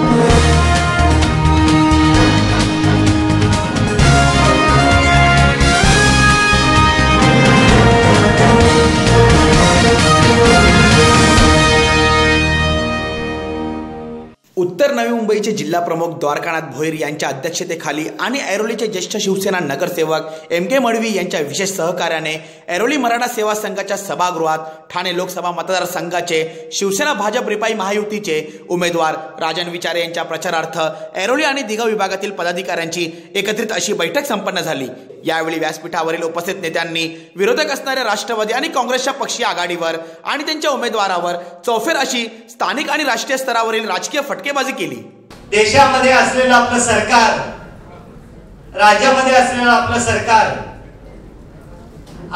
Yeah. उत्तर नवी मुंबईचे जिल्हा प्रमुख द्वारकानाथ भोईर यांच्या अध्यक्षतेखाली आणि ऐरोलीचे ज्येष्ठ शिवसेना नगरसेवक एम के मडवी यांच्या विशेष सहकार्याने ऐरोली मराठा सेवा संघाच्या सभागृहात ठाणे लोकसभा मतदारसंघाचे शिवसेना भाजप रिपाई महायुतीचे उमेदवार राजन विचारे यांच्या प्रचारार्थ ऐरोली आणि दिघा विभागातील पदाधिकाऱ्यांची एकत्रित अशी बैठक संपन्न झाली. यावेळी व्यासपीठावरील उपस्थित नेत्यांनी विरोधक असणाऱ्या राष्ट्रवादी आणि काँग्रेसच्या पक्षीय आघाडीवर आणि त्यांच्या उमेदवारावर चौफेर अशी स्थानिक आणि राष्ट्रीय स्तरावरील राजकीय फटकेबाजी केली. देशामध्ये असलेलं आपलं सरकार राज्यामध्ये असलेलं आपलं सरकार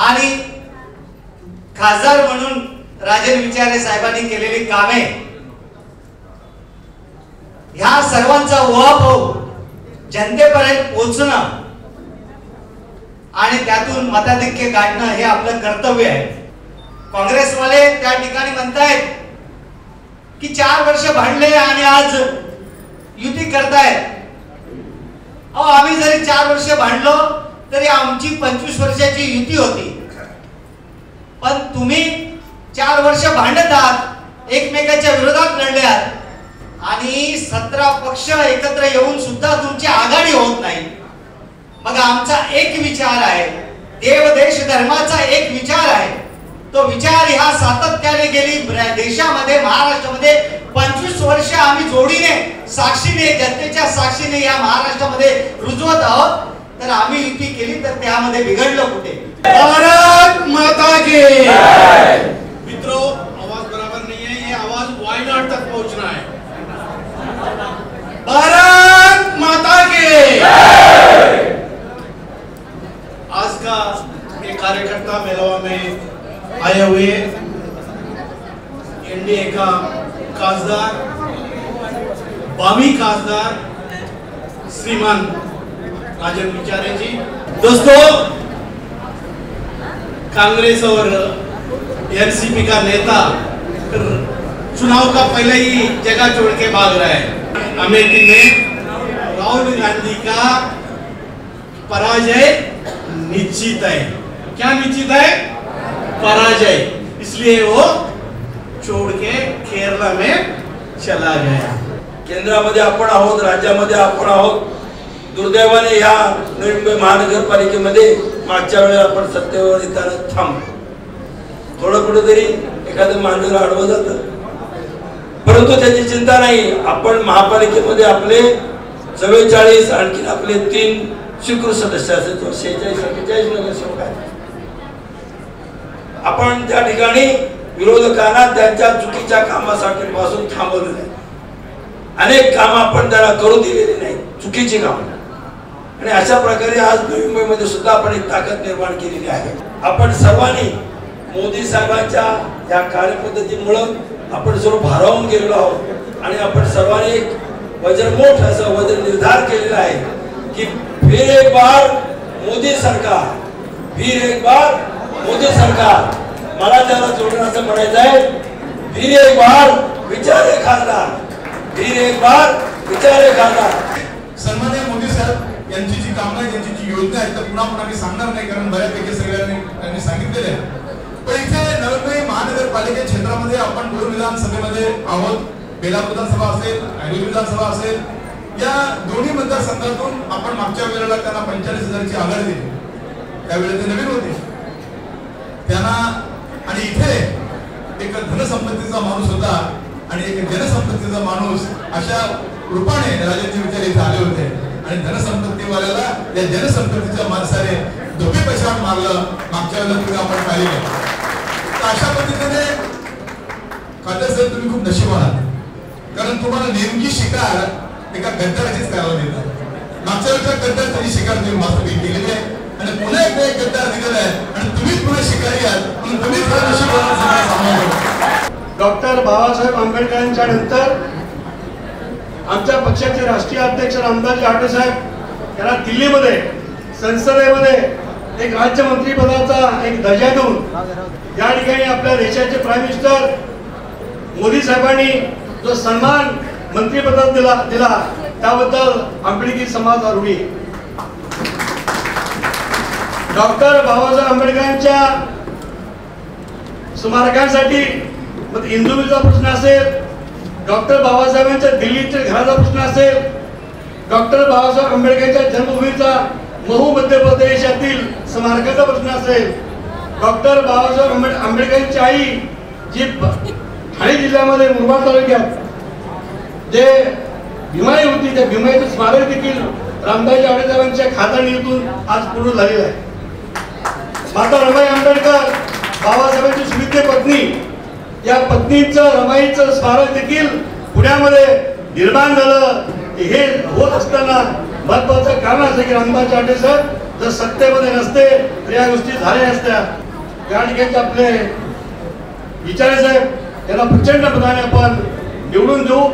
आणि खासदार म्हणून राजन विचारे साहेबांनी केलेली कामे ह्या सर्वांचा उहापोह जनतेपर्यंत पोहोचणं आणि त्यातून मताधिक्य गाठणं हे आपलं कर्तव्य आहे. काँग्रेसवाले त्या ठिकाणी म्हणतायत की चार वर्ष भांडले आणि आज युती करतायत अहो आम्ही जरी चार वर्ष भांडलो तरी आमची पंचवीस वर्षाची युती होती. पण तुम्ही चार वर्ष भांडत आहात एकमेकाच्या विरोधात लढल्यात आणि सतरा पक्ष एकत्र येऊन सुद्धा तुमची आघाडी होत नाही. मग आमचा एक विचार आहे देव देश धर्माचा एक विचार आहे. तो विचार ह्या सातत्याने गेली. देशामध्ये महाराष्ट्रामध्ये पंचवीस वर्ष आम्ही जोडीने साक्षीने जनतेच्या साक्षीने या महाराष्ट्रामध्ये रुजवत आहोत. तर आम्ही युती केली तर त्यामध्ये बिघडलं कुठे? भारत माता की मित्रों आवाज बराबर नहीं है ये आवाज वायनाड तक पहुंचना है भारत माता की आज का ये कार्यकर्ता मेलवा में आए हुए एनडीए का खासदार, बामी खासदार श्रीमान राजन विचारे जी। दोस्तों, कांग्रेस और एनसीपी का नेता चुनाव का पहले ही जगह छोड़ के भाग रहा है। अमेठी में राहुल गांधी का पराजय निश्चित है। क्या निश्चित है? पराजय। इसलिए वो छोड़ के केरला में चला गया। केंद्रामध्ये आपण आहोत राज्यामध्ये आपण आहोत. दुर्दैवाने या नवी मुंबई महानगरपालिकेमध्ये मागच्या वेळेला आपण सत्तेवर येताना थांब थोडं कुठेतरी एखादं महानगर आडवं जातं. परंतु त्याची चिंता नाही आपण महापालिकेमध्ये आपले चव्वेचाळीस आणखी आपले तीन स्वीकृत सदस्य असेल तो शेहेचाळीस सत्तेचाळीस नगरसेवक आपण त्या ठिकाणी विरोधकांना त्यांच्या चुकीच्या कामासाठी पासून थांबवलेलं आहे अनेक काम आपण त्याला करू दिलेली नाही चुकीची काम. आणि अशा प्रकारे आज नवी मुंबईमध्ये सुद्धा आपण एक ताकद निर्माण केलेली आहे. आपण सर्वांनी मोदी साहेबांच्या या कार्यपद्धतीमुळं आपण सर्व भारावून गेलेलो आहोत. आणि आपण सर्वांनी एक मोठ असा वजन निर्धार केलेला आहे की फिर एक बार मोदी सरकार फिर एक बार मोदी सरकार मला त्याला जोडून असं म्हणायचं आहे धीर एक बार विचारे खासदार. धीर एक बार विचारे खासदार. सन्मान्य मोदी साहेब यांची जी कामं आहेत यांची जी योजना आहे तर पुन्हा पुन्हा मी सांगणार नाही कारण बऱ्यापैकी सगळ्यांनी त्यांनी सांगितलेले आहे. पण इथे नवी महानगरपालिका क्षेत्रामध्ये आपण बोर विधानसभेमध्ये आहोत. बेलापूर विधानसभा असेल ऐरोली विधानसभा असेल या दोन्ही मतदारसंघातून आपण मागच्या वेळेला त्यांना पंचेचाळीस हजारची आघाडी दिली. त्यावेळेला ते नवीन होते. त्यांना आणि इथे एक धनसंपत्तीचा माणूस होता आणि एक जनसंपत्तीचा माणूस अशा रूपाने राजांचे विचार इथे आले होते. आणि धनसंपत्तीवाल्याला या जनसंपत्तीच्या माणसाने धोबी पछाड मारलं. मागच्या वेळेला तुम्ही आपण पाहिलेलं तर अशा पद्धतीने खात्या साहेब तुम्ही खूप नशीब आहात. कारण तुम्हाला नेमकी शिकार एका गद्दाराचीच करायला देतात मागच्या वेळेला गद्दार त्याची शिकार तुम्ही मस्त केलेली आहे. आणि पुन्हा एकदा एक गद्दार दिलेला आहे. आणि तुम्हीच पुन्हा शिकारी आहात. म्हणून तुम्हीच खरं नशीब डॉक्टर बाबासाहेब आंबेडकरांच्या नंतर आमच्या पक्षाचे राष्ट्रीय अध्यक्ष रामदासजी आठे साहेब यांना दिल्लीमध्ये संसदेमध्ये एक राज्यमंत्री पदाचा एक दर्जा देऊन या ठिकाणी आपल्या देशाचे प्राईम मिनिस्टर मोदी साहेबांनी जो सन्मान मंत्रिपदात दिला दिला त्याबद्दल आंबेडकरी समाज अरुणी डॉक्टर बाबासाहेब आंबेडकरांच्या स्मारकांसाठी मग इंदुरीचा प्रश्न असेल डॉक्टर बाबासाहेबांच्या दिल्लीच्या घराचा प्रश्न असेल डॉक्टर बाबासाहेब आंबेडकरांच्या जन्मभूमीचा महू मध्य प्रदेशातील स्मारकाचा प्रश्न असेल डॉक्टर बाबासाहेब आंबेड आंबेडकरांची आई जी ठाणे जिल्ह्यामध्ये मुरबाड तालुक्यात जे भीमाई होती त्या भीमाईचं स्मारक देखील रामदास आंबेडकरांच्या खातानिधीतून आज पूर्ण झालेलं आहे. माता रमाई आंबेडकर बाबासाहेबांची सुविद्य पत्नी या पत्नीचं रमाईचं स्मारक देखील पुण्यामध्ये निर्माण झालं. हे होत असताना महत्वाचं कारण असं की रामदास चाटे सर जर सत्तेमध्ये नसते तर या गोष्टी झाल्या असत्या. त्या ठिकाणी आपले विचारे साहेब यांना प्रचंड मताने आपण निवडून देऊ.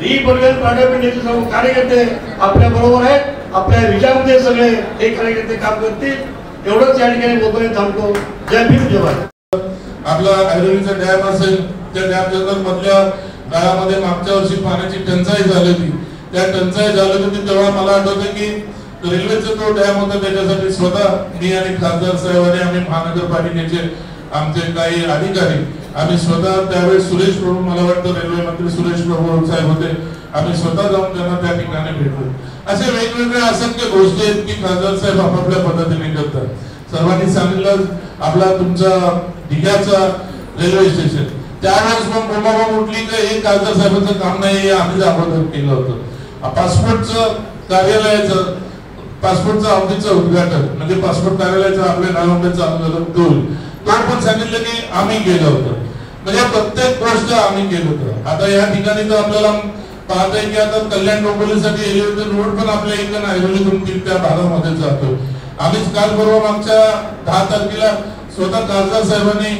रिपब्लिकन पार्टी सर्व कार्यकर्ते आपल्या बरोबर आहेत. आपल्या विजयामध्ये सगळे हे कार्यकर्ते काम करतील. एवढंच या ठिकाणी बोलतो थांबतो. जय भीम जवान आपला ऐरोलीचा डॅम असेल त्या डॅम जंगल मधल्या काळामध्ये मागच्या वर्षी पाण्याची टंचाई झाली होती. त्या टंचाई झाली होती तेव्हा मला आठवतं की रेल्वेचा तो डॅम होता त्याच्यासाठी स्वतः मी आणि खासदार साहेब आणि आम्ही महानगरपालिकेचे आमचे काही अधिकारी आम्ही स्वतः त्यावेळेस सुरेश प्रभू मला वाटतं रेल्वे मंत्री सुरेश प्रभू साहेब होते आम्ही स्वतः जाऊन त्यांना त्या ठिकाणी भेटलो असे वेगवेगळे असंख्य गोष्टी आहेत की खासदार साहेब आपापल्या पद्धतीने करतात. सर्वांनी सांगितलं आपला तुमचा ढिग्याचा रेल्वे स्टेशन. त्यावेळेस मग बोंबाबोंब उठली का हे खासदार साहेबांचं काम नाही हे आम्ही अगोदर केलं होतं. पासपोर्टचं कार्यालयाचं पासपोर्टचं अवधीचं उद्घाटन म्हणजे पासपोर्ट कार्यालयाचं आपल्या नावामध्ये चालू झालं टोल तो पण सांगितलं की आम्ही केलं होतं. म्हणजे प्रत्येक गोष्ट आम्ही केलं होतं. आता या ठिकाणी तर आपल्याला पाहताय की आता कल्याण डोंबिवलीसाठी एलिव्हेटर रोड पण आपल्या इकडे ऐरोलीतून त्या भागामध्ये जातो. आम्हीच काल परवा मागच्या दहा तारखेला स्वतः खासदार साहेबांनी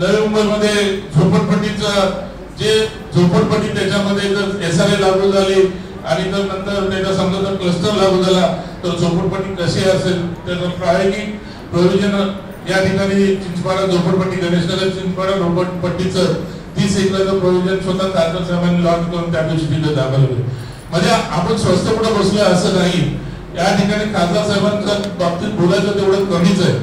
नवी मुंबईमध्ये झोपडपट्टीचं जे झोपडपट्टी त्याच्यामध्ये जर एस आर लागू झाली आणि जर नंतर त्याचा समजा जर क्लस्टर लागू झाला तर झोपडपट्टी कशी असेल त्याचं प्रायोगिक प्रयोजन या ठिकाणी चिंचपाडा झोपडपट्टी गणेशनगर चिंचपाडा झोपडपट्टीचं तीस एकराचं प्रोव्हिजन स्वतः खासदार साहेबांनी लॉन्च करून त्या दिवशी तिथे दाखल होते. म्हणजे आपण स्वस्त कुठं बसलोय असं नाही. या ठिकाणी खासदार साहेबांच्या बाबतीत बोलायचं तेवढं कमीच आहे.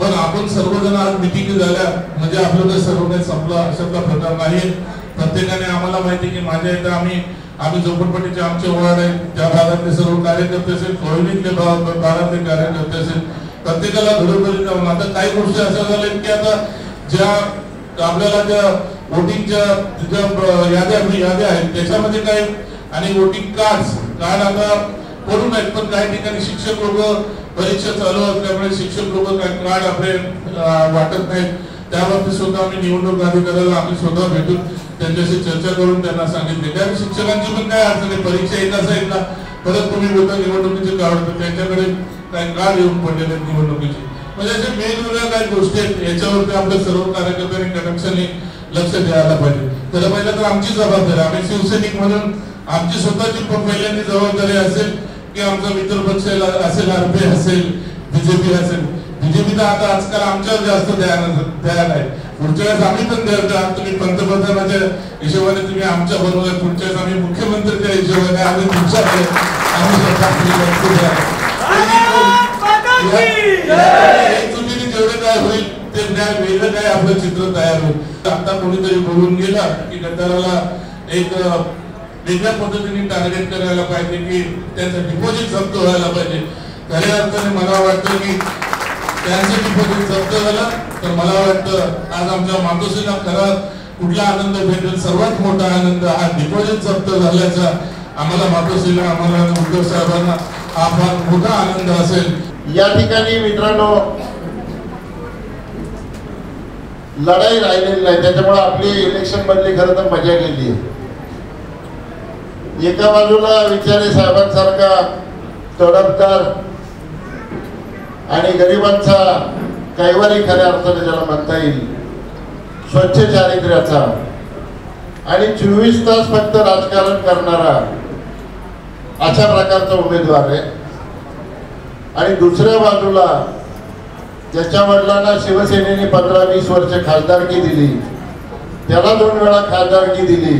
पण आपण सर्वजण आज मिटिंग झाल्या म्हणजे आपलं काही सर्व काही संपलं अशातला प्रकार नाही प्रत्येकाने आम्हाला माहिती की माझ्या इथं आम्ही आम्ही झोपडपट्टीचे आमचे वार्ड आहे. त्या भागातले सर्व कार्यकर्ते असेल कोयनीतले भागातले कार्यकर्ते असेल प्रत्येकाला घरोघरी जाऊन. आता काही गोष्टी अशा झाल्या की आता ज्या आपल्याला ज्या वोटिंगच्या ज्या याद्या म्हणजे याद्या आहेत. त्याच्यामध्ये काय आणि वोटिंग कार्ड कार्ड आता करून आहेत पण काही ठिकाणी शिक्षक लोक परीक्षा चालू असल्यामुळे शिक्षक लोक काय कार्ड आपले वाटत नाहीत. त्याबाबतीत सुद्धा आम्ही निवडणूक अधिकाऱ्याला आम्ही स्वतः भेटून त्यांच्याशी चर्चा करून त्यांना सांगितले. कारण शिक्षकांची पण काय अडचण आहे परीक्षा एका साईडला परत तुम्ही बोलता निवडणुकीचे कार्ड त्यांच्याकडे काही कार्ड येऊन पडलेले आहेत निवडणुकीचे. म्हणजे अशा वेगवेगळ्या काही गोष्टी आहेत याच्यावरती आपल्या सर्व कार्यकर्त्यांनी आहे. लक्ष द्यायला पाहिजे तर पहिलं तर आमची जबाबदारी आम्ही शिवसैनिक म्हणून आमची स्वतःची पहिल्यांदी जबाबदारी असेल की आमचा मित्र पक्ष असेल आरपी असेल बीजेपी असेल बीजेपी तर आता आजकाल आमच्यावर जास्त ध्यान आहे पुढच्या वेळेस आम्ही पण द्या तुम्ही पंतप्रधानाच्या हिशोबाने तुम्ही आमच्या बरोबर. पुढच्या वेळेस आम्ही मुख्यमंत्र्याच्या हिशोबाने आम्ही तुमच्याकडे आम्ही स्वतः जेवढे काय होईल ते वेगळं काय आपलं चित्र तयार होत आता कोणीतरी बोलून गेला की गटाराला एक वेगळ्या पद्धतीने टार्गेट करायला पाहिजे की त्याचं डिपॉझिट जप्त व्हायला पाहिजे. खऱ्या अर्थाने मला वाटतं की त्यांचं डिपॉझिट जप्त झालं तर मला वाटतं आज आमच्या मातोश्रीला खरा कुठला आनंद भेटेल सर्वात मोठा आनंद हा डिपॉझिट जप्त झाल्याचा आम्हाला मातोश्रीला आम्हाला उद्धव साहेबांना हा फार मोठा आनंद असेल. या ठिकाणी मित्रांनो लढाई राहिलेली नाही. त्याच्यामुळे आपली इलेक्शन मधली खरं तर मजा गेली एका बाजूला विचारे साहेबांसारखा तडफदार आणि गरिबांचा कैवारी खऱ्या अर्थाने ज्याला म्हणता येईल स्वच्छ चारित्र्याचा आणि चोवीस तास फक्त राजकारण करणारा अशा प्रकारचा उमेदवार आहे. आणि दुसऱ्या बाजूला ज्याच्या वडिलांना शिवसेनेने पंधरा वीस वर्ष खासदारकी दिली त्याला दोन वेळा खासदारकी दिली.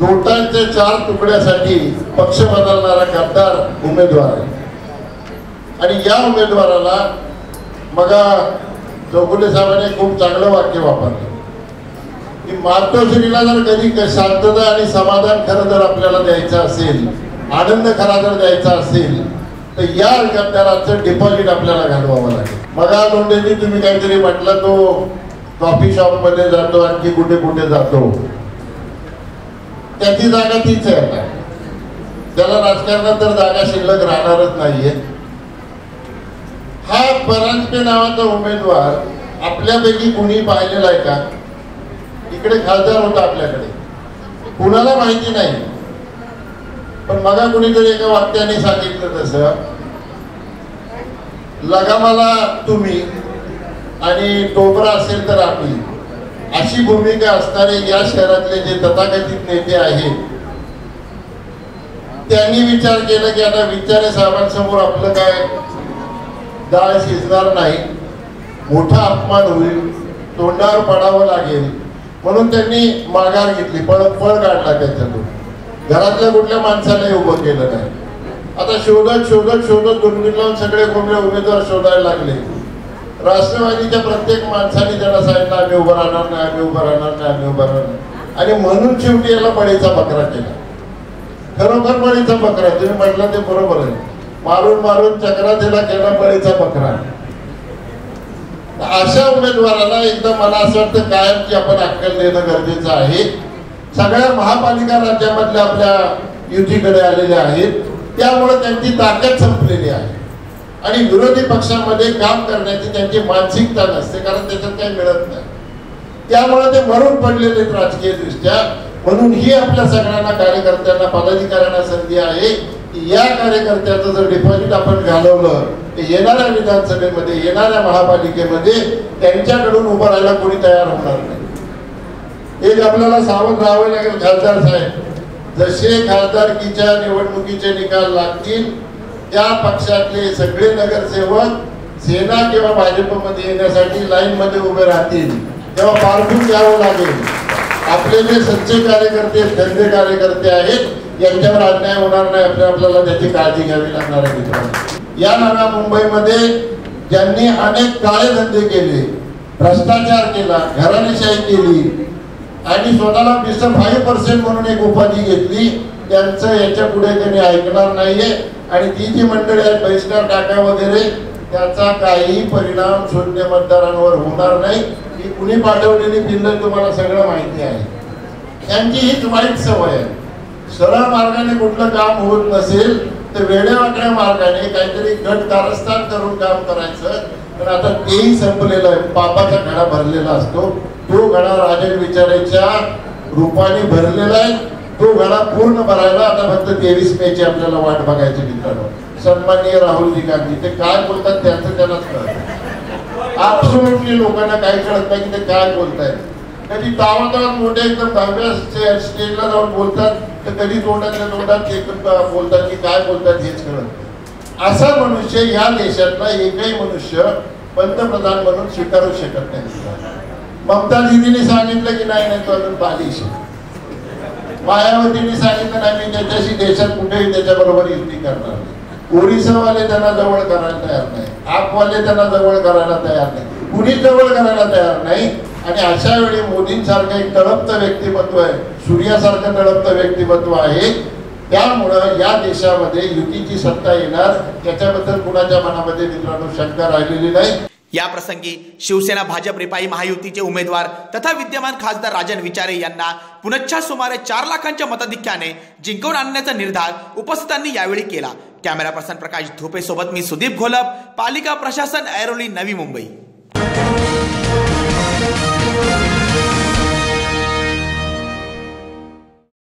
नोटांच्या चार तुकड्यासाठी पक्ष बदलणारा खासदार उमेदवार आहे. आणि या उमेदवाराला मगा चौगुले साहेबांनी खूप चांगलं वाक्य वापरलं. की मातोश्रीला जर कधी शांतता आणि समाधान खरं जर आपल्याला द्यायचं असेल आनंद खरा जर द्यायचा असेल तर या गद्दाराचं डिपॉझिट आपल्याला घालवावं लागेल. मगा लोंढेजी तुम्ही काहीतरी म्हटलं तो कॉफी शॉपमध्ये जातो आणखी कुठे कुठे जातो. त्याची जागा तीच आहे आता. त्याला राजकारणात तर जागा शिल्लक राहणारच नाहीये. हा परांजपे नावाचा उमेदवार आपल्यापैकी कुणी पाहिलेला आहे का? इकडे खासदार होता आपल्याकडे. कुणाला माहिती नाही. पण मला कुणीतरी एका वाक्याने सांगितलं तसं. लगामाला तुम्ही आणि टोपरा असेल तर आम्ही अशी भूमिका असणारे या शहरातले जे तथाकथित नेते आहेत त्यांनी विचार केला की आता विचारे साहेबांसमोर आपलं काय? डाळ शिजणार नाही. मोठा अपमान होईल. तोंडावर पडावं लागेल. म्हणून त्यांनी माघार घेतली. पळ पळ काढला त्याच्यातून. घरातल्या कुठल्या माणसाने उभं केलं नाही? आता शोधत शोधत शोधत दुर्बीण लावून सगळे कोंबडे उमेदवार शोधायला लागले. राष्ट्रवादीच्या प्रत्येक माणसाने त्याला सांगितलं आम्ही उभं राहणार नाही आम्ही उभं राहणार नाही आम्ही उभं राहणार आणि म्हणून शेवटी याला बळीचा बकरा केला. खरोखर बळीचा बकरा तुम्ही म्हटलं ते बरोबर आहे. मारून मारून चक्रा केला बळीचा बकरा. अशा उमेदवाराला एकदा मला असं वाटतं कायमची आपण अक्कल देणं गरजेचं आहे. सगळ्या महापालिका राज्यामधल्या आपल्या युतीकडे आलेल्या आहेत. त्यामुळे त्यांची ताकद संपलेली आहे. आणि विरोधी पक्षामध्ये काम करण्याची त्यांची मानसिकता नसते कारण त्याच्यात काही मिळत नाही. त्यामुळे ते मरून पडलेले राजकीय दृष्ट्या म्हणून ही आपल्या सगळ्यांना कार्यकर्त्यांना पदाधिकाऱ्यांना संधी आहे की या कार्यकर्त्याचं जर डिपॉझिट आपण घालवलं तर येणाऱ्या विधानसभेमध्ये येणाऱ्या महापालिकेमध्ये त्यांच्याकडून उभं राहायला कोणी तयार होणार नाही. एक आपल्याला सावध राहावं लागेल खासदार साहेब. जसे खासदारकीच्या निवडणुकीचे निकाल लागतील त्या पक्षातले सगळे नगरसेवक सेना किंवा भाजपमध्ये येण्यासाठी लाईन मध्ये उभे राहतील. तेव्हा पारखून द्यावं लागेल. आपले जे सच्चे कार्यकर्ते धंदे कार्यकर्ते आहेत यांच्यावर अन्याय होणार नाही आपल्या आपल्याला त्याची काळजी घ्यावी लागणार आहे मित्रांनो. या नव्या मुंबईमध्ये ज्यांनी अनेक काळे धंदे केले भ्रष्टाचार केला घराणेशाही केली आणि स्वतःला मिस्टर फाईव्ह पर्सेंट म्हणून एक उपाधी घेतली. त्यांचं याच्यापुढे त्यांनी ऐकणार नाहीये. आणि ती जी मंडळी आहेत बहिष्कार टाका वगैरे त्याचा काही परिणाम शून्य मतदारांवर होणार नाही. ही कुणी पाठवलेली बिल्ल तुम्हाला सगळं माहिती आहे. त्यांची हीच वाईट सवय आहे. सरळ मार्गाने कुठलं काम होत नसेल तर वेड्यावाकड्या मार्गाने काहीतरी गट कारस्थान करून काम करायचं. तर आता तेही संपलेलं आहे. पापाचा घडा भरलेला असतो. तो घडा राजन विचाराच्या रूपाने भरलेला आहे तो घडा पूर्ण भरायला आता फक्त तेवीस मेची आपल्याला वाट बघायची मित्रांनो. सन्माननीय राहुलजी गांधी ते काय बोलतात त्यांचं त्यांनाच कळत. ऍब्सोल्युटली लोकांना काय कळत नाही की ते काय बोलतायत. कधी तावातावात मोठे एकदम दहाव्या स्टेजला जाऊन बोलतात तर कधी तोंडातल्या तोंडात एकदम बोलतात की काय बोलतात हेच कळत असा मनुष्य या देशातला एकही मनुष्य पंतप्रधान म्हणून स्वीकारू शकत नाही. ममता दिदीने सांगितलं की नाही नाही तो अजून बालिश मायावतीने सांगितलं नाही मी त्याच्याशी देशात कुठेही त्याच्याबरोबर युती करणार नाही. ओरिसावाले त्यांना जवळ करायला तयार नाही. आपवाले त्यांना जवळ करायला तयार नाही. कुणी जवळ करायला तयार नाही? आणि अशा वेळी मोदींसारखं एक तळपतं व्यक्तिमत्व आहे सूर्यासारखं तळपतं व्यक्तिमत्व आहे. त्यामुळं या देशामध्ये युतीची सत्ता येणार. त्याच्याबद्दल कुणाच्या मनामध्ये मित्रांनो शंका राहिलेली नाही. या प्रसंगी शिवसेना भाजप रिपाई महायुतीचे उमेदवार तथा विद्यमान खासदार राजन विचारे यांना पुनच्छा सुमारे चार लाखांच्या मताधिक्याने जिंकवून आणण्याचा निर्धार उपस्थितांनी यावेळी केला. कॅमेरा पर्सन प्रकाश धोपे सोबत मी सुदीप घोलप पालिका प्रशासन ऐरोली नवी मुंबई.